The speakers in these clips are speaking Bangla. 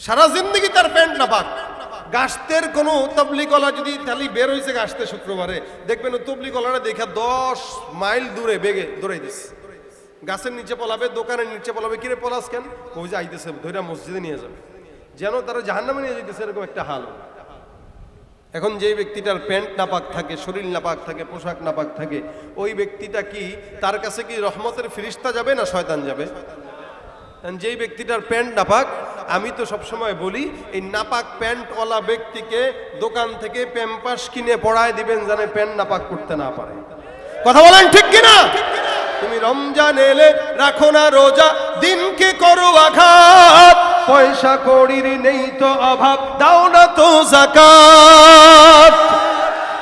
সারা জিন্দগি তার প্যান্ট না পাক। গাছতের কোনো তবলিকলা যদি তালি বের হয়েছে গাছতে শুক্রবারে, দেখবেন তবলিকলাটা দেখে দশ মাইল দূরে বেগে দৌড়াই দিচ্ছে গাছের নিচে পলাবে, দোকানের নিচে পলাবে, কিরে পলাস কেন? ওই যে আইতেছে ধৈরা মসজিদে নিয়ে যাবে। যেন তারা জাহান্নামে নিয়ে যেতেছে এরকম একটা হাল। এখন যেই ব্যক্তিটার প্যান্ট নাপাক থাকে, শরীর নাপাক থাকে, পোশাক নাপাক থাকে, ওই ব্যক্তিটা কি তার কাছে কি রহমতের ফিরিস্তা যাবে না শয়তান যাবে? যেই ব্যক্তিটার প্যান্ট নাপাক, আমি তো সবসময় বলি, এই নাপাক প্যান্টওয়ালা ব্যক্তিকে দোকান থেকে প্যাম্পাস কিনে পড়ায় দিবেন জানে প্যান্ট নাপাক করতে না পারে। কথা বলেন ঠিক কিনা? তুমি রমজান এলে রাখো না রোজা, দিনকে করো আঘাত। পয়সা কড়ির নেই তো অভাব, দাও না তো জাকাত।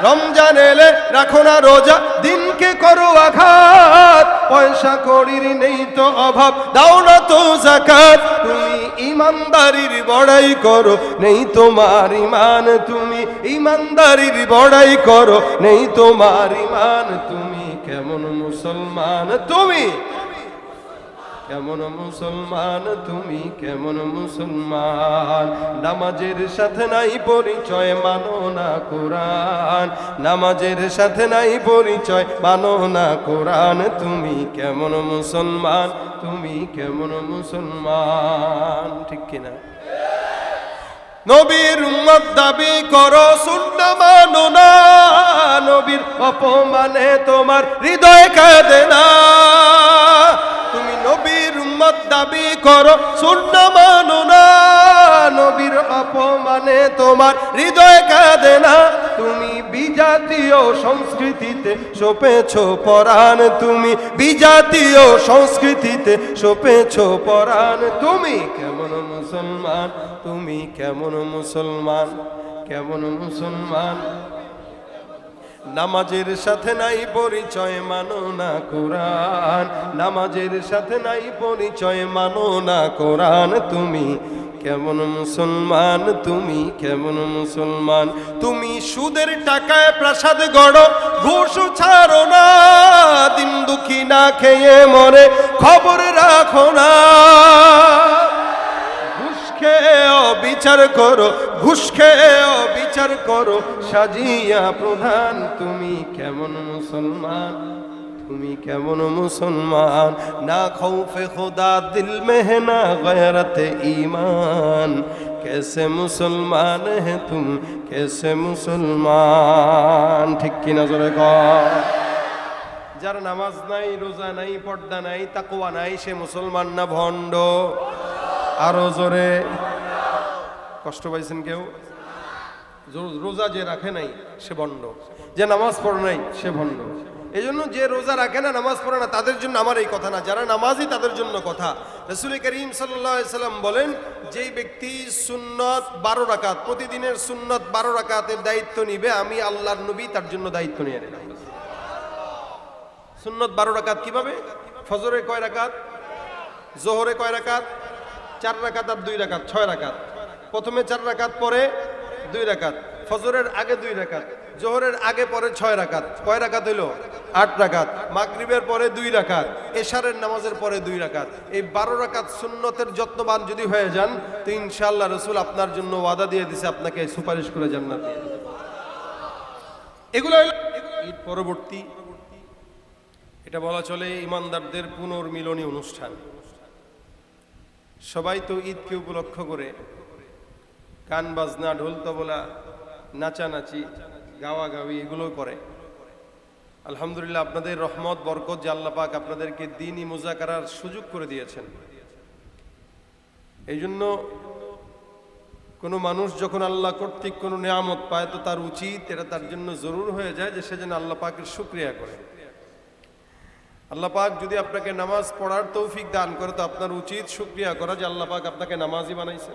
রমজান এলে রাখো না রোজা দিনকে করো আঘাত। পয়সা করির নেই তো অভাব, দাও না তো জাকাত। তুমি ইমানদারির বড়াই করো, নেই তোমার ইমান। তুমি ইমানদারির বড়াই করো, নেই তোমার ইমান। তুমি কেমন মুসলমান? তুমি কেমন মুসলমান, তুমি কেমন মুসলমান? নামাজের সাথে নাই পরিচয়, মানো না কোরআন। নামাজের সাথে নাই পরিচয়, মানো না কোরআন। তুমি কেমন মুসলমান, তুমি কেমন মুসলমান। ঠিক কিনা? নবীর উম্মত দাবি করো শূন্য মানো না। নবীর অপমানে তোমার হৃদয় কাঁদে না। উম্মত দাবি করো, শূন্য মানো না, নবীর অপমানে তোমার হৃদয় কাঁদে না। তুমি বিজাতীয় সংস্কৃতিতে সোপেছ পরাণ, তুমি বিজাতীয় সংস্কৃতিতে সোপেছ পরাণ। তুমি কেমন মুসলমান, তুমি কেমন মুসলমান কেমন মুসলমান। নামাজের সাথে নাই পরিচয় মানো না কোরআন। নামাজের সাথে নাই পরিচয় মানো না কোরআন। তুমি কেমন মুসলমান, তুমি কেমন মুসলমান। তুমি সুদের টাকায় প্রাসাদ গড়, ঘুষ ছাড়ো না। দিন দুঃখী না খেয়ে মরে, খবর রাখো না। খেয়েও বিচার করো, ঘুষ খেয়েও বিচার করো। সাজিয়া প্রধান, তুমি কেমন মুসলমান? তুমি কেমন মুসলমান? না খৌফে খোদা দিল মেহ না গয়রত ইমান কেসে মুসলমান হে তুম, কেসে মুসলমান। ঠিক কি নজরে কর যার নামাজ নাই, রোজা নাই, পর্দা নাই তাকুয়া নাই, সে মুসলমান না ভণ্ড? আরও জোরে। কষ্ট পাইছেন কেউ? রোজা যে রাখে নাই, সে ভণ্ড। যে নামাজ পড়ে নাই, সে ভণ্ড। এই জন্য যে রোজা রাখে না, নামাজ পড়ে না, তাদের জন্য আমার এই কথা না। যারা নামাজই তাদের জন্য কথা। রসুল করিম সাল্লাম বলেন, যেই ব্যক্তি সুন্নত বারো রাকাত, প্রতিদিনের সুন্নত বারো রাকাতের দায়িত্ব নিবে, আমি আল্লাহর নবী তার জন্য দায়িত্ব নিয়ে নিলাম সুন্নত বারো রাকাত কীভাবে? ফজরে কয় রাকাত? জোহরে কয় রাকাত? চার রাকাত আর দুই রাকাত, ছয় রাকাত। প্রথমে চার রাকাত, পরে দুই রাকাত। ফজরের আগে দুই রাকাত, জোহরের আগে, পরে ছয় রাকাত। কয় রাকাত হইল? আট রাকাত। মাগরিবের পরে দুই রাকাত, এশারের নামাজের পরে দুই রাকাত। এই বারো রাকাত সুন্নতের যত্নবান যদি হয়ে যান, তো ইনশাআল্লাহ রসুল আপনার জন্য ওয়াদা দিয়ে দিছে, আপনাকে সুপারিশ করে জান্নাত। দিয়ে এগুলো ঈদ পরবর্তী। এটা বলা চলে ইমানদারদের পুনর্মিলনী অনুষ্ঠান। সবাই তো ঈদকে উপলক্ষ করে। গান, বাজনা, ঢোল, তবলা, নাচানাচি গাওয়া গাওয়ি এগুলো করে। আলহামদুলিল্লাহ আপনাদের রহমত, বরকত, যে আল্লাহ পাক আপনাদেরকে দিনই মুজাকারার সুযোগ করে দিয়েছেন। এই জন্য কোনো মানুষ যখন আল্লাহ কর্তৃক কোনো নিয়ামত পায় তো তার উচিত এটা তার জন্য জরুর হয়ে যায় যে সে যেন আল্লাহ পাকের করে। আল্লাহ পাক যদি আপনাকে নামাজ পড়ার তৌফিক দান করে, তো আপনার উচিত শুক্রিয়া করা যে আল্লাহ পাক আপনাকে নামাজই বানাইছে।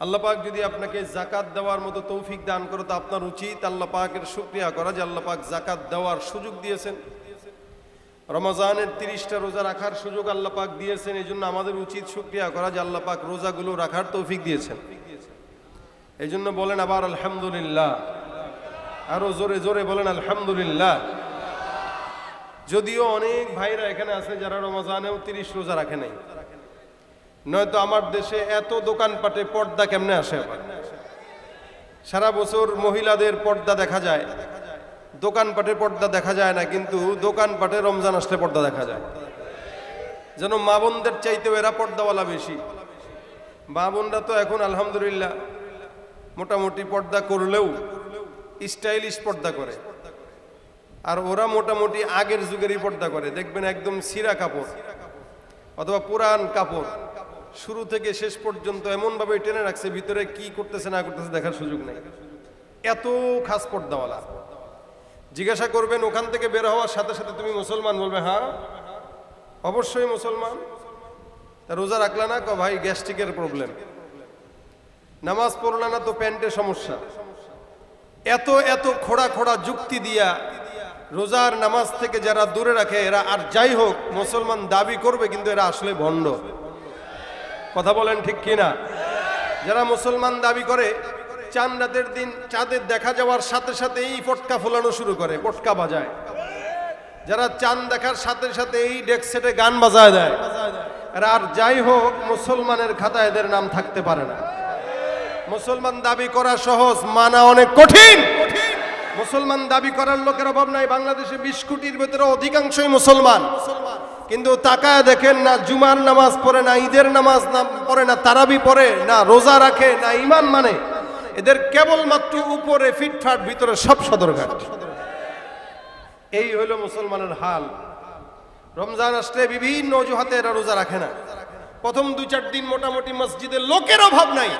আল্লাহ পাক যদি আপনাকে জাকাত দেওয়ার মতো তৌফিক দান করে, তো আপনার উচিত আল্লাহ পাকের শুক্রিয়া করা যে আল্লাহ পাক জাকাত দেওয়ার সুযোগ দিয়েছেন। রমজানের তিরিশটা রোজা রাখার সুযোগ আল্লাহ পাক দিয়েছেন এই জন্য আমাদের উচিত শুক্রিয়া করা যে আল্লাহ পাক রোজাগুলো রাখার তৌফিক দিয়েছেন। এই জন্য বলেন আবার আলহামদুলিল্লাহ। আরও জোরে জোরে বলেন আলহামদুলিল্লাহ। যদিও অনেক ভাইরা এখানে আছে যারা রমজানেও তিরিশ রোজা রাখে নাই। নয়তো আমার দেশে এত দোকানপাটে পর্দা কেমনে আসে সারা বছর মহিলাদের পর্দা দেখা যায়, দোকানপাটে পর্দা দেখা যায় না, কিন্তু দোকানপাটে রমজান আসলে পর্দা দেখা যায়। যেন মা বোনদের চাইতেও এরা পর্দাওয়ালা বেশি। মা বোনরা তো এখন আলহামদুলিল্লাহ মোটামুটি পর্দা করলেও স্টাইলিশ পর্দা করে। আর ওরা মোটামুটি আগের যুগেরই পর্দা করে। দেখবেন একদম সিরা কাপড়, অথবা পুরান কাপড়। শুরু থেকে শেষ পর্যন্ত এমনভাবে টেনে রাখছে, ভিতরে কি করতেছে না করতেছে দেখার সুযোগ নেই। এত খাস পর্দাওয়ালা। জিজ্ঞাসা করবেন, ওখান থেকে বের হওয়ার সাথে সাথে তুমি মুসলমান? বলবে হ্যাঁ অবশ্যই মুসলমান। তা রোজা রাখলা না? ক ভাই, গ্যাস্ট্রিকের প্রবলেম। নামাজ পড়লা না তো প্যান্টের সমস্যা। এত এত খোড়া খোড়া যুক্তি দিয়া রোজার নামাজ থেকে যারা দূরে রাখে, এরা আর যাই হোক, মুসলমান দাবি করবে, কিন্তু এরা আসলে ভণ্ড। কথা বলেন ঠিক কিনা? যারা মুসলমান দাবি করে চান রাতের দিন চাঁদের দেখা যাওয়ার সাথে সাথে এই পটকা ফোলানো শুরু করে, পটকা বাজায়। যারা চাঁদ দেখার সাথে সাথে এই ডেক সেটে গান বাজায় দেয়, এরা আর যাই হোক, মুসলমানের খাতায় এদের নাম থাকতে পারে না। মুসলমান দাবি করা সহজ, মানা অনেক কঠিন। মুসলমান দাবি করার লোকের অভাব নাই। বাংলাদেশে বিশ কোটির ভেতরে অধিকাংশই মুসলমান। কিন্তু তাকায় দেখেন না, জুমার নামাজ পড়ে না, ঈদের নামাজ না পড়ে না, তারাবি পড়ে না, রোজা রাখে না ইমান মানে এদের কেবলমাত্র উপরে ফিটফাট ভিতরে সব সদরঘাট। এই হলো মুসলমানের হাল। রমজান আসলে বিভিন্ন অজুহাতে এরা রোজা রাখে না। প্রথম দু চার দিন মোটামুটি মসজিদে লোকের অভাব নাই।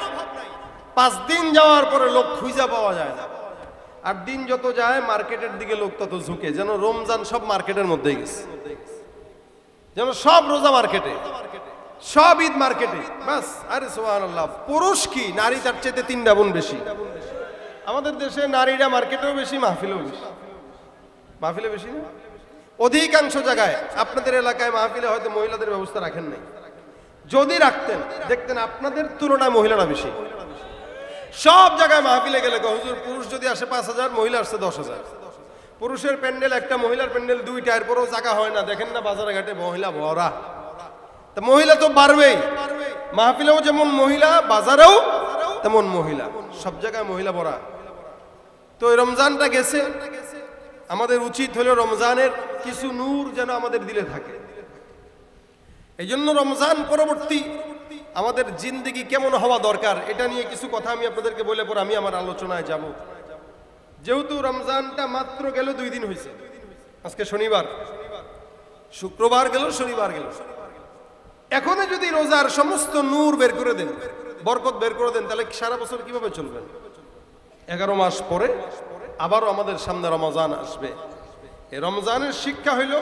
পাঁচ দিন যাওয়ার পরে লোক খুঁজা পাওয়া যায় না। আর দিন যত যায়, মার্কেটের দিকে লোক তত ঝুঁকে। যেন রমজান সব মার্কেটের মধ্যেই গেছে। যেন সব রোজা মার্কেটে। সব ঈদ মার্কেটে। বাস, আরে সুবহানাল্লাহ, পুরুষ কি? নারী তার চেয়ে তিন গুণ বেশি। আমাদের দেশে নারীরা মার্কেটেও বেশি, মাহফিলেও বেশি। মাহফিলে বেশি না? অধিকাংশ জায়গায় আপনাদের এলাকায় মাহফিলে হয়তো মহিলাদের ব্যবস্থা রাখেন নাই। যদি রাখতেন, দেখতেন আপনাদের তুলনায় মহিলারা বেশি। সব জায়গায় মাহফিলে গেলে হুজুর, পুরুষ যদি আসে পাঁচ হাজার, মহিলা আসছে দশ হাজার। পুরুষের প্যান্ডেল, একটা মহিলার প্যান্ডেল দুইটা, এরপরও জায়গা হয় না। দেখেন না বাজারে ঘাটে মহিলা ভরা। তা মহিলা তো বাড়বেই। মাহফিলেও যেমন মহিলা, বাজারেও তেমন মহিলা। সব জায়গায় মহিলা ভরা। তো রমজানটা গেছে। আমাদের উচিত হলো রমজানের কিছু নূর যেন আমাদের দিলে থাকে। এই জন্য রমজান পরবর্তী আমাদের জিন্দিগি কেমন হওয়া দরকার, এটা নিয়ে কিছু কথা আমি আপনাদেরকে বলে পর আমি আমার আলোচনায় যাব। যেহেতু রমজানটা মাত্র গেল দুই দিন হয়েছে আজকে শনিবার, শুক্রবার গেল, শনিবার গেল। এখনও যদি রোজার সমস্ত নূর বের করে দেন, বরকত বের করে দেন, তাহলে সারা বছর কীভাবে চলবেন এগারো মাস পরে আবারও আমাদের সামনে রমজান আসবে। এই রমজানের শিক্ষা হইল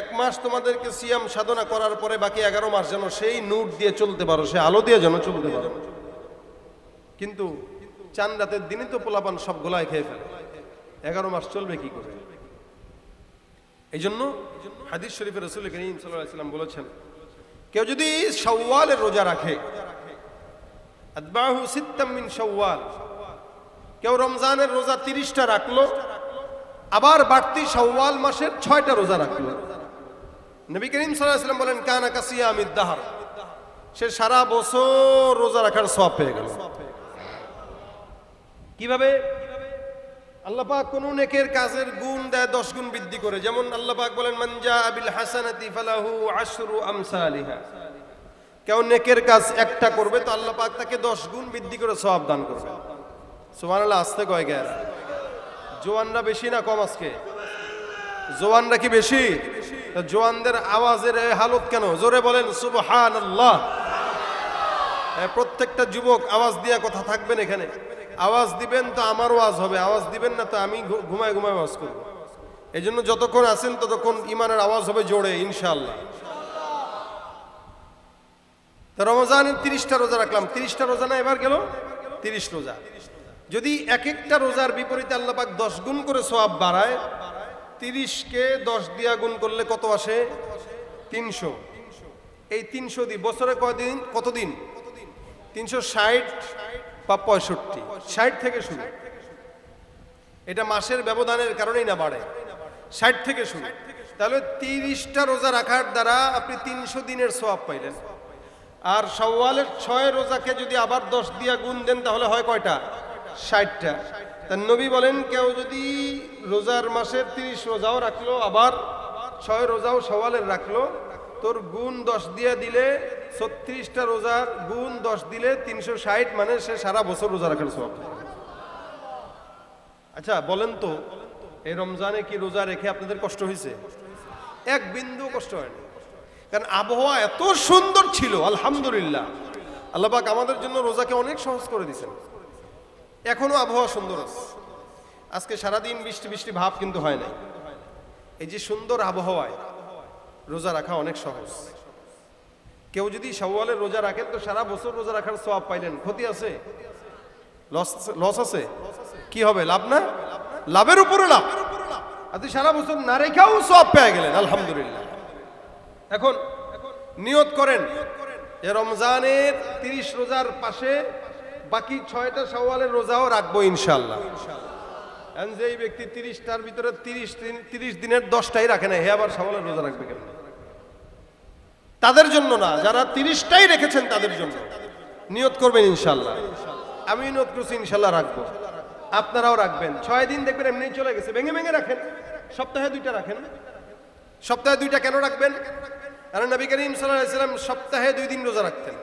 এক মাস তোমাদেরকে সিয়াম সাধনা করার পরে বাকি এগারো মাস যেন সেই নূর দিয়ে চলতে পারো, সে আলো দিয়ে যেন চলতে পারো। কিন্তু চান রাতের দিনই তো পোলাপান সব গোলায় খেয়ে ফেলে। এগারো মাস চলবে কি করে? এই জন্য হাদিস শরীফের রসুল করিম সাল্লাম বলেছেন, কেউ যদি সওয়ালের রোজা রাখে সওয়াল কেউ রমজানের রোজা তিরিশটা রাখল, আবার বাড়তি সওয়াল মাসের ছয়টা রোজা রাখল। নবী করিম সাল্লাম বলেন, কানা কাসিয়া আমিদ্দাহার সে সারা বছর রোজা রাখার সব পেয়ে গেল। কীভাবে? আল্লাহ পাক কোন নেকের কাজের গুণ দেয়, দশ গুণ বৃদ্ধি করে। যেমন আল্লাহ পাক বলেন মঞ্জা আবিল হাসানাতি ফালাহু আশরু আমসালিহা। কেউ নেকের কাজ একটা করবে, তো আল্লাহ পাক তাকে দশ গুণ বৃদ্ধি করে সব দান করবে। সুবহানাল্লাহ, আসতে কয় গেরা জোয়ানরা বেশি না কম আজকে? জোয়ানরা কি বেশি? জোয়ানদের আওয়াজের হালত কেন? জোরে বলেন সুবহান আল্লাহ প্রত্যেকটা যুবক আওয়াজ দিয়া কথা থাকবেন এখানে। আওয়াজ দিবেন তো আমার ওয়াজ হবে। আওয়াজ দিবেন না তো আমি ঘুমায় ঘুমায় আওয়াজ করব। এই জন্য যতক্ষণ আছেন ততক্ষণ ইমানের আওয়াজ হবে জোরে ইনশাল্লাহ রমজানের তিরিশটা রোজা রাখলাম। তিরিশটা রোজা না, এবার গেল? তিরিশ রোজা। যদি এক একটা রোজার বিপরীতে আল্লাপাক দশ গুণ করে সোয়াব বাড়ায় তিরিশকে দশ দিয়া গুণ করলে কত আসে? তিনশো। এই তিনশো দিন বছরে কয়দিন? কতদিন? তিনশো ষাট বা পঁয়ষট্টি। ষাট থেকে শুরু। এটা মাসের ব্যবধানের কারণেই না বাড়ে। ষাট থেকে শুরু। তাহলে তিরিশটা রোজা রাখার দ্বারা আপনি তিনশো দিনের সোয়াব পাইলেন। আর সওয়ালের ছয় রোজাকে যদি আবার দশ দিয়া গুণ দেন, তাহলে হয় কয়টা? ষাটটা। তা নবী বলেন, কেউ যদি রোজার মাসের তিরিশ রোজাও রাখল, আবার ছয় রোজাও সওয়ালের রাখল, তোর গুণ দশ দিয়ে দিলে ছত্রিশটা রোজার গুণ দশ দিলে তিনশো ষাট মানে সে সারা বছর রোজা রাখার সব আচ্ছা বলেন তো, এই রমজানে কি রোজা রেখে আপনাদের কষ্ট হয়েছে? এক বিন্দু কষ্ট হয়নি কারণ আবহাওয়া এত সুন্দর ছিল, আলহামদুলিল্লাহ। আল্লাহবাক আমাদের জন্য রোজাকে অনেক সহজ করে দিয়েছেন। এখনও আবহাওয়া সুন্দর আছে। আজকে সারাদিন বৃষ্টি বৃষ্টি ভাব কিন্তু হয় না এই যে সুন্দর আবহাওয়ায় রোজা রাখা অনেক সহজ। কেউ যদি সওয়ালের রোজা রাখেন, তো সারা বছর রোজা রাখার সওয়াব পাইলেন। ক্ষতি আছে? লস আছে? কি হবে, লাভ না? লাভের উপরে লাভ। আপনি সারা বছর না রেখাও সব পেয়ে গেলেন, আলহামদুলিল্লাহ। এখন নিয়ত করেন রমজানের তিরিশ রোজার পাশে বাকি ছয়টা সওয়ালের রোজাও রাখব ইনশাল্লাহ এখন যে এই ব্যক্তি তিরিশটার ভিতরে তিরিশ তিরিশ দিনের দশটাই রাখে না, হে আবার সওয়ালের রোজা রাখবে কেন? তাদের জন্য না, যারা তিরিশটাই রেখেছেন তাদের জন্য। নিয়ত করবেন ইনশাল্লাহ আমি নিয়ত করছি ইনশাল্লাহ রাখব। আপনারাও রাখবেন। ছয় দিন দেখবেন এমনি চলে গেছে, ভেঙে ভেঙে রাখেন। সপ্তাহে দুইটা রাখেন। সপ্তাহে দুইটা কেন রাখবেন? কারণ নবী করিম সাল্লাম সপ্তাহে দুই দিন রোজা রাখতেন।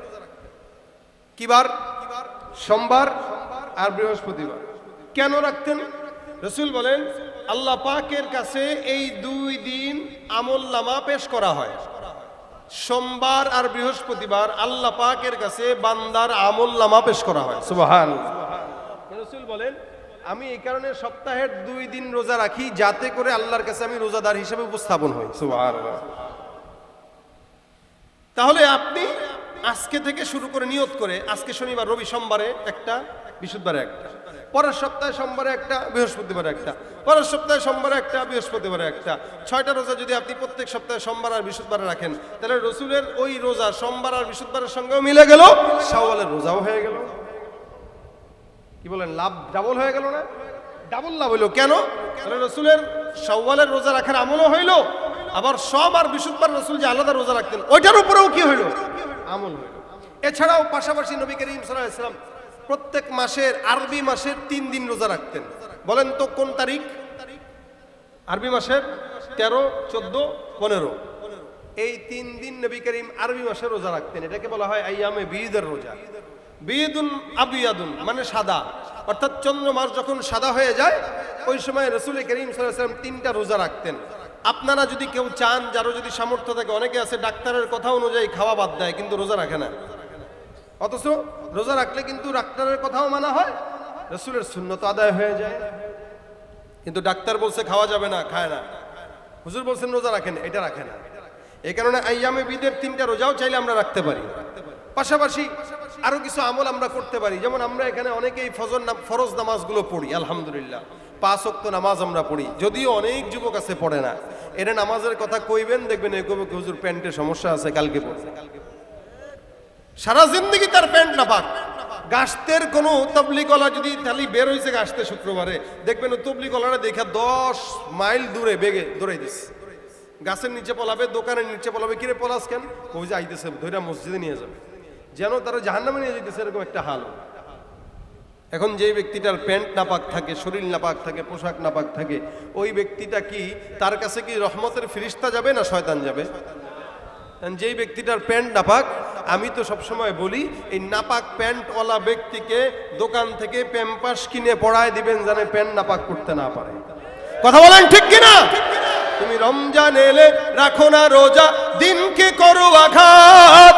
কিবার? সোমবার আর বৃহস্পতিবার। কেন রাখতেন? রসুল বলেন আল্লাহ পাকের কাছে এই দুই দিন আমল নামা পেশ করা হয়। সোমবার আর বৃহস্পতিবার আল্লাহ পাকের কাছে বান্দার আমল নামা পেশ করা হয়। সুবাহান রসুল বলেন আমি এই কারণে সপ্তাহের দুই দিন রোজা রাখি যাতে করে আল্লাহর কাছে আমি রোজাদার হিসেবে উপস্থাপন হই। সুবাহান তাহলে আপনি আজকে থেকে শুরু করে নিয়ত করে, আজকে শনিবার, রবি সোমবারে একটা, বৃহস্পতিবারে একটা। পরের সপ্তাহে সোমবারে একটা, বৃহস্পতিবারে একটা। পরের সপ্তাহে সোমবারে একটা, বৃহস্পতিবারে একটা। ছয়টা রোজা যদি আপনি প্রত্যেক সপ্তাহে সোমবার আর বৃহস্পতিবারে রাখেন, তাহলে রসুলের ওই রোজা সোমবার আর বৃহস্পতিবারের সঙ্গেও মিলে গেল, শাওয়ালের রোজাও হয়ে গেল। কি বলেন, লাভ ডাবল হয়ে গেল না? ডাবল লাভ হইল। কেন? তাহলে রসুলের শাওয়ালের রোজা রাখার আমলও হইল, আবার সব আর বিশুদ্ধবার রসুল যে আলাদা রোজা রাখতেন, ওইটার উপরেও কি হইল? আমল হইল। এছাড়াও পাশাপাশি নবী করিম সাল্লাম প্রত্যেক মাসের আরবি মাসের তিন দিন রোজা রাখতেন। বলেন তো কোন তারিখ? আরবি মাসের তেরো, চোদ্দ, পনেরো। এই তিন দিন নবী করিম আরবি মাসে রোজা রাখতেন। এটাকে বলা হয় আইয়ামে বিদের রোজা। বিদুন আবিয়াদুন মানে সাদা। অর্থাৎ চন্দ্র মাস যখন সাদা হয়ে যায়, ওই সময় রসুল করিম সাল্লাম তিনটা রোজা রাখতেন। আপনারা যদি কেউ চান, যারও যদি সামর্থ্য থাকে, অনেকে আছে ডাক্তারের কথা অনুযায়ী খাওয়া বাদ দেয়, কিন্তু রোজা রাখে না। অথচ রোজা রাখলে কিন্তু ডাক্তারের কথাও মানা হয়, রসুলের শূন্যত আদায় হয়ে যায়। কিন্তু ডাক্তার বলছে, খাওয়া যাবে না, খায় না। হুজুর বলছেন, রোজা রাখেন, এটা রাখে না এই কারণে আইয়ামে বিদের তিনটা রোজাও চাইলে আমরা রাখতে পারি। পাশাপাশি আরও কিছু আমল আমরা করতে পারি। যেমন আমরা এখানে অনেকেই ফজর ফরজ নামাজগুলো পড়ি, আলহামদুলিল্লাহ। পাঁচ অক্ত নামাজ আমরা পড়ি। যদিও অনেক যুবক আছে, পড়ে না। এরা নামাজের কথা কইবেন, দেখবেন এই কবে হুজুর প্যান্টের সমস্যা আছে, কালকে সারা জিন্দগি তার প্যান্ট না পাক। গাছতের কোনো তবলিকলা যদি তাহলে বের হয়েছে গাছতে শুক্রবারে, দেখবেন তবলিকলাটা দেখে দশ মাইল দূরে বেগে দৌড়াই দিস গাছের নিচে পলাবে, দোকানের নিচে পলাবে, কিরে পলাস কেন? ওই যে আইতেছে ধৈরা মসজিদে নিয়ে যাবে। যেন তারা জাহান্নামে নিয়ে যেতেছে এরকম একটা হাল। এখন যেই ব্যক্তিটার প্যান্ট নাপাক থাকে, শরীর নাপাক থাকে, পোশাক নাপাক থাকে, ওই ব্যক্তিটা কি, তার কাছে কি রহমতের ফিরিস্তা যাবে না শয়তান যাবে? যেই ব্যক্তিটার প্যান্ট নাপাক, আমি তো সবসময় বলি, এই নাপাক প্যান্টওয়ালা ব্যক্তিকে দোকান থেকে প্যাম্পাস কিনে পড়ায় দিবেন জানে প্যান্ট নাপাক করতে না পারে। কথা বলেন ঠিক কিনা? তুমি রমজান এলে রাখো না রোজা, দিনকে করো আঘাত।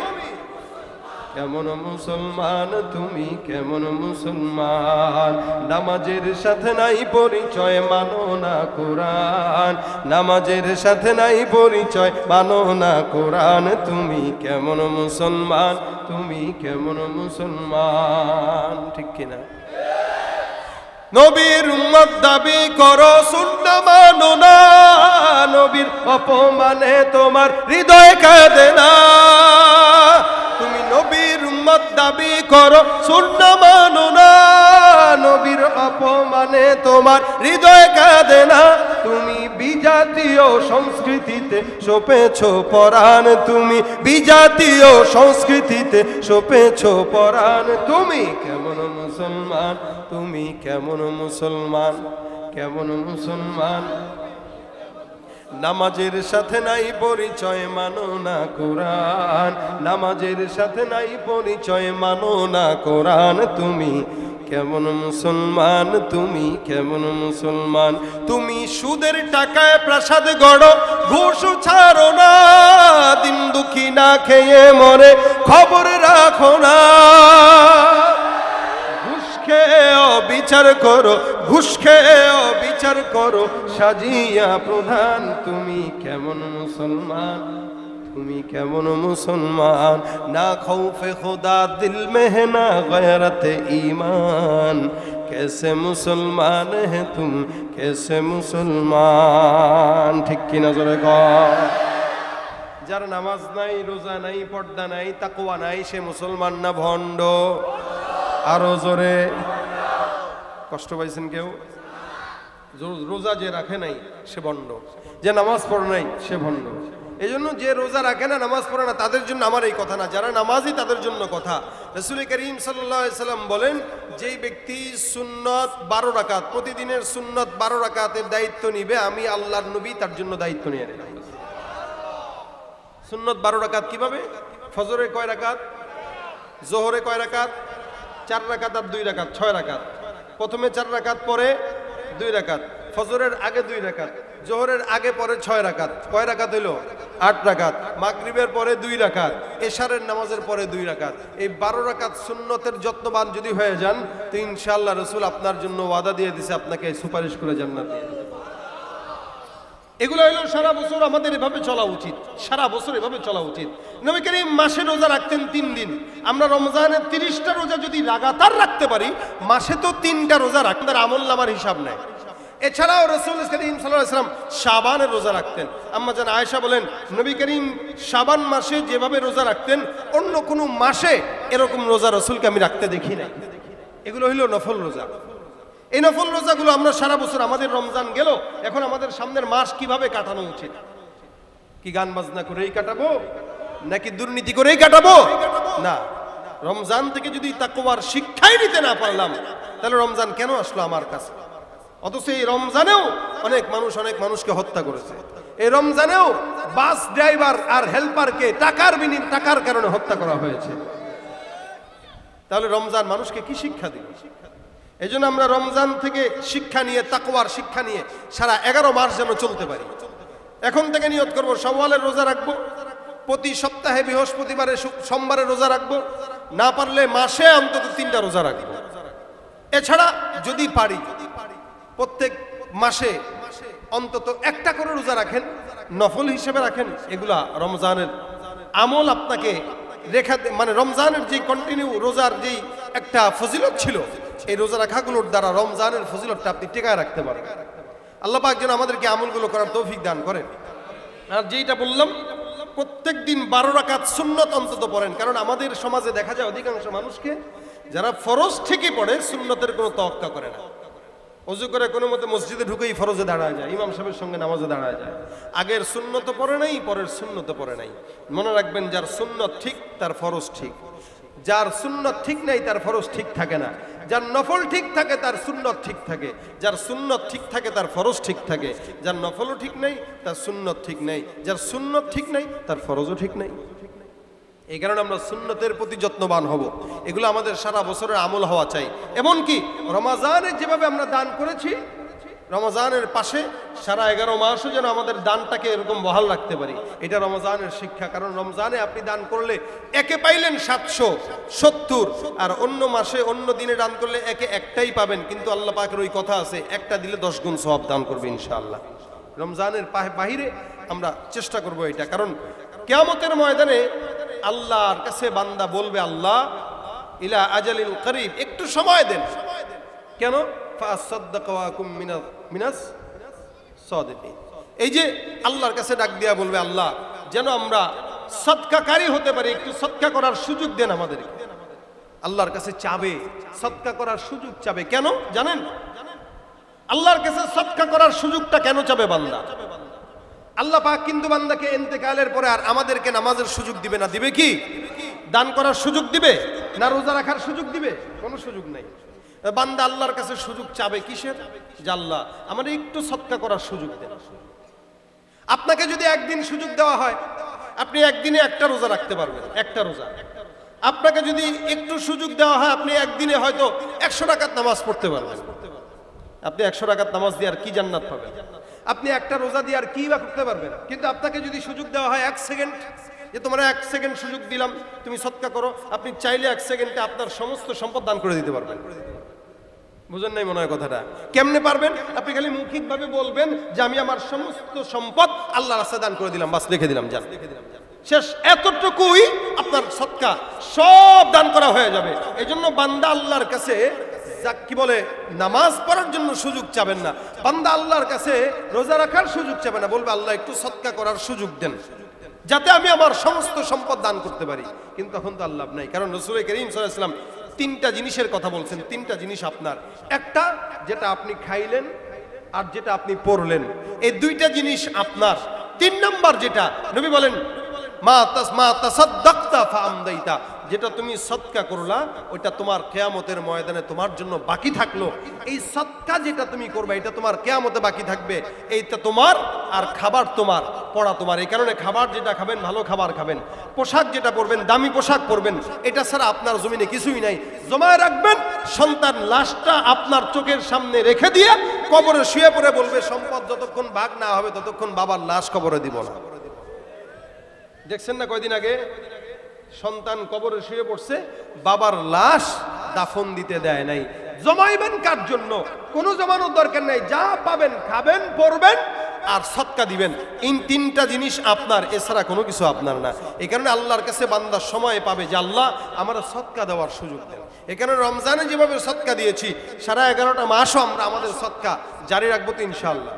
কেমন মুসলমান, তুমি কেমন মুসলমান? নামাজের সাথে নাই পরিচয়, মানো না কোরআন। নামাজের সাথে নাই পরিচয়, মানো না কোরআন। তুমি কেমন মুসলমান, তুমি কেমন মুসলমান। ঠিক কিনা? নবীর উম্মত দাবি করো শূন্য মানো না। নবীর অপমানে তোমার হৃদয় কাঁদে না। করো, শূন্য মানো না। নবীর অপমানে তোমার হৃদয় কাঁদে না। তুমি বিজাতীয় সংস্কৃতিতে সোপেছ পরাণ। তুমি বিজাতীয় সংস্কৃতিতে সোপেছ পরাণ। তুমি কেমন মুসলমান? তুমি কেমন মুসলমান? কেমন মুসলমান? নামাজের সাথে নাই পরিচয়, মানো না কোরআন। নামাজের সাথে নাই পরিচয়, মানো না কোরআন। তুমি কেমন মুসলমান, তুমি কেমন মুসলমান। তুমি সুদের টাকায় প্রাসাদ গড়, ঘুষ ছাড়ো না। দিন দুঃখী না খেয়ে মরে, খবর রাখো না। খেয়ে বিচার করো, ঘুষ খেয়ে বিচার করো। সাজিয়া প্রধান, তুমি কেমন মুসলমান? তুমি কেমন মুসলমান? না খৌফে খোদা দিল মেহ না গয়রতে ইমান কেসে মুসলমান হে তুম, কেসে মুসলমান। ঠিক কি নজরে কর যার নামাজ নাই, রোজা নাই, পর্দা নাই তাকুয়া নাই, সে মুসলমান না ভণ্ড? আরও জোরে। কষ্ট পাইছেন কেউ? রোজা যে রাখে নাই, সে ভণ্ড। যে নামাজ পড়ে নাই, সে ভণ্ড। এই জন্য যে রোজা রাখে না, নামাজ পড়ে না, তাদের জন্য আমার এই কথা না। যারা নামাজই তাদের জন্য কথা। রসুল করিম সাল্লাম বলেন, যেই ব্যক্তি সুন্নত বারো রাকাত, প্রতিদিনের সুন্নত বারো রাকাতের দায়িত্ব নিবে, আমি আল্লাহর নবী তার জন্য দায়িত্ব নিয়ে নিলাম সুন্নত বারো রাকাত কীভাবে? ফজরে কয় রাকাত? জোহরে কয় রাকাত? চার রাকাত আর দুই রাকাত, ছয় রাকাত। প্রথমে চার রাকাত, পরে দুই রাকাত। ফজরের আগে দুই রাকাত, জোহরের আগে, পরে ছয় রাকাত। কয় রাকাত হইল? আট রাকাত। মাগরিবের পরে দুই রাকাত, এশারের নামাজের পরে দুই রাকাত। এই বারো রাকাত সুন্নতের যত্নবান যদি হয়ে যান, তো ইনশাল্লাহ রসুল আপনার জন্য ওয়াদা দিয়ে দিছে, আপনাকে সুপারিশ করে জান্নাত। এগুলো হলো সারা বছর আমাদের এভাবে চলা উচিত। সারা বছর এভাবে চলা উচিত। নবী করিম মাসে রোজা রাখতেন তিন দিন। আমরা রমজানের তিরিশটা রোজা যদি লাগাতার রাখতে পারি, মাসে তো তিনটা রোজা রাখতেন তার আমল নামার হিসাব নেয় এছাড়াও রসুল করিম সাল্লাম সাবানের রোজা রাখতেন। আম্মা জান আয়েশা বলেন, নবী করিম সাবান মাসে যেভাবে রোজা রাখতেন, অন্য কোনো মাসে এরকম রোজা রসুলকে আমি রাখতে দেখি নাই। এগুলো হইল নফল রোজা। এই নফল রোজাগুলো আমরা সারা বছর আমাদের রমজান গেল, এখন আমাদের সামনের মাস কীভাবে কাটানো উচিত? কি গান বাজনা করেই কাটাবো? নাকি দুর্নীতি করেই কাটাবো? না, রমজান থেকে যদি তাকওয়ার শিক্ষাই নিতে না পারলাম, তাহলে রমজান কেন আসলো আমার কাছে? অথচ এই রমজানেও অনেক মানুষ অনেক মানুষকে হত্যা করেছে। এই রমজানেও বাস ড্রাইভার আর হেল্পারকে টাকার বিনিময় টাকার কারণে হত্যা করা হয়েছে। তাহলে রমজান মানুষকে কি শিক্ষা দিল এই জন্য আমরা রমজান থেকে শিক্ষা নিয়ে, তাকওয়ার শিক্ষা নিয়ে সারা এগারো মাস যেন চলতে পারি। এখন থেকে নিয়ত করব সওয়ালের রোজা রাখব, প্রতি সপ্তাহে বৃহস্পতিবারে সোমবারে রোজা রাখব, না পারলে মাসে অন্তত তিনটা রোজা রাখব। এছাড়া যদি পারি, প্রত্যেক মাসে অন্তত একটা করে রোজা রাখেন, নফল হিসেবে রাখেন, এগুলা রমজানের আমল আপনাকে রেখা মানে রমজানের যে কন্টিনিউ রোজার যেই একটা ফজিলত ছিল এই রোজা রাখাগুলোর দ্বারা রমজানের ফজিলতটা আপনি টেকায় রাখতে পারেন। আল্লাহ পাক যেন আমাদেরকে আমলগুলো করার তৌফিক দান করেন। আর যেটা বললাম প্রত্যেক দিন বারো রাকাত সুন্নত অন্তত পড়েন, কারণ আমাদের সমাজে দেখা যায় অধিকাংশ মানুষকে যারা ফরজ ঠিকই পড়ে সুন্নতের কোনো তওয়াক্কা করে না। অজু করে কোনো মতে মসজিদে ঢুকেই ফরজে দাঁড়ায় যায়, ইমাম সাহেবের সঙ্গে নামাজে দাঁড়ায় যায়। আগের সুন্নত পড়ে নাই, পরের সুন্নত পড়ে নাই। মনে রাখবেন, যার সুন্নত ঠিক, তার ফরজ ঠিক। যার সুন্নত ঠিক নাই, তার ফরজ ঠিক থাকে না। যার নফল ঠিক থাকে, তার সুন্নত ঠিক থাকে। যার সুন্নত ঠিক থাকে, তার ফরজ ঠিক থাকে। যার নফলও ঠিক নাই, তার সুন্নত ঠিক নাই। যার সুন্নত ঠিক নাই, তার ফরজও ঠিক নাই। এই কারণে আমরা সুন্নতের প্রতি যত্নবান হব। এগুলো আমাদের সারা বছরের আমল হওয়া চাই। এমনকি রমাজানের যেভাবে আমরা দান করেছি রমজানের পাশে সারা এগারো মাসও যেন আমাদের দানটাকে এরকম বহাল রাখতে পারি। এটা রমজানের শিক্ষা, কারণ রমজানে আপনি দান করলে একে পাইলেন সাতশো, সত্তর, আর অন্য মাসে অন্য দিনে দান করলে একে একটাই পাবেন। কিন্তু আল্লাহ পাকের ওই কথা আছে, একটা দিলে দশ গুণ সব দান করবে ইনশাআল্লাহ। রমজানের বাহিরে আমরা চেষ্টা করব এটা, কারণ কেয়ামতের ময়দানে আল্লাহর কাছে বান্দা বলবে, আল্লাহ, ইলা আজালিল করিব। একটু সময় দেন। কেন? ফাসাদ্দাকাকুম মিনাস মিনাস সাদিকিন। এই যে আল্লাহর কাছে ডাক দিয়া বলবে আল্লাহ, যেন আমরা সৎকাকারী হতে পারি, একটু সৎকা করার সুযোগ দেন আমাদেরকে। আল্লাহর কাছে চাবে, সৎকা করার সুযোগ চাবে। কেন? জানেন? আল্লাহর কাছে সৎকা করার সুযোগটা কেন চাবে বান্দা? আল্লাহ পাক কিন্তু বান্দাকে এন্তেকালের পরে আর আমাদেরকে নামাজের সুযোগ দিবে না। দিবে কি? দান করার সুযোগ দিবে না রোজা রাখার সুযোগ দিবে? কোনো সুযোগ নাই। বান্দা আল্লাহর কাছে সুযোগ চাবে কিসের? আল্লাহ আমার একটু সৎকা করার সুযোগ দেন। আপনাকে যদি একদিন সুযোগ দেওয়া হয়, আপনি একদিনে একটা রোজা রাখতে পারবেন, একটা রোজা। আপনাকে যদি একটু সুযোগ দেওয়া হয়, আপনি একদিনে হয়তো একশো টাকার নামাজ পড়তে পারবেন। আপনি একশো টাকার নামাজ দিয়ে আর কি জান্নাত পাবেন? আপনি একটা রোজা দিয়ে আর কি বা করতে পারবেন? কিন্তু আপনাকে যদি সুযোগ দেওয়া হয় এক সেকেন্ড, যে তোমার এক সেকেন্ড সুযোগ দিলাম, তুমি সৎকা করো, আপনি চাইলে এক সেকেন্ডে আপনার সমস্ত সম্পদ দান করে দিতে পারবেন। বুঝেন নাই মনে হয় কথাটা। কেমনে পারবেন? আপনি খালি মৌখিকভাবে বলবেন যে আমি আমার সমস্ত সম্পদ আল্লাহ রাস্তায় দান করে দিলাম। বাস লিখে দিলাম, যান। শেষ, এতটুকুই আপনার সৎকা। সব দান করা হয়ে যাবে। এই জন্য বান্দা আল্লাহর কাছে যা কি বলে, নামাজ পড়ার জন্য সুযোগ চাবেন না। বান্দা আল্লাহর কাছে রোজা রাখার সুযোগ চাবে না। বলবে, আল্লাহ, একটু সৎকা করার সুযোগ দেন। যাতে আমি আমার সমস্ত সম্পদ দান করতে পারি। কিন্তু তখন তো আল্লাহ নাই। কারণ রসুল করিম সাল্লাম তিনটা জিনিসের কথা বলছেন, তিনটা জিনিস আপনার। একটা, যেটা আপনি খাইলেন আর যেটা আপনি পড়লেন। এই দুইটা জিনিস আপনার। তিন নম্বর যেটা, নবী বলেন মা তাস যেটা তুমি সৎকা করলা, ওইটা তোমার কেয়ামতের ময়দানে তোমার জন্য বাকি থাকল। এই সৎকা যেটা তুমি করবে, এটা তোমার কেয়ামতে বাকি থাকবে। এইটা তোমার আর খাবার তোমার, পড়া তোমার। এই কারণে খাবার যেটা খাবেন, ভালো খাবার খাবেন। পোশাক যেটা পরবেন, দামি পোশাক পরবেন, এটা ছাড়া আপনার জমিনে কিছুই নাই। জমায় রাখবেন, সন্তান লাশটা আপনার চোখের সামনে রেখে দিয়ে কবরে শুয়ে পড়ে বলবে, সম্পদ যতক্ষণ ভাগ না হবে, ততক্ষণ বাবার লাশ কবরে দিব না। দেখছেন না কয়দিন আগে? সন্তান কবরে শুয়ে পড়ছে, বাবার লাশ দাফন দিতে দেয় নাই। জমাইবেন কার জন্য? কোনো জমানোর দরকার নাই, যা পাবেন খাবেন পরবেন আর সৎকা দিবেন। এই তিনটা জিনিস আপনার, এছাড়া কোনো কিছু আপনার না। এই কারণে আল্লাহর কাছে বান্দার সময় পাবে যে, আল্লাহ, আমার সৎকা দেওয়ার সুযোগ দেন। এই কারণে রমজানে যেভাবে সৎকা দিয়েছি সারা এগারোটা মাসও আমরা আমাদের সৎকা জারি রাখব তো ইনশাআল্লাহ।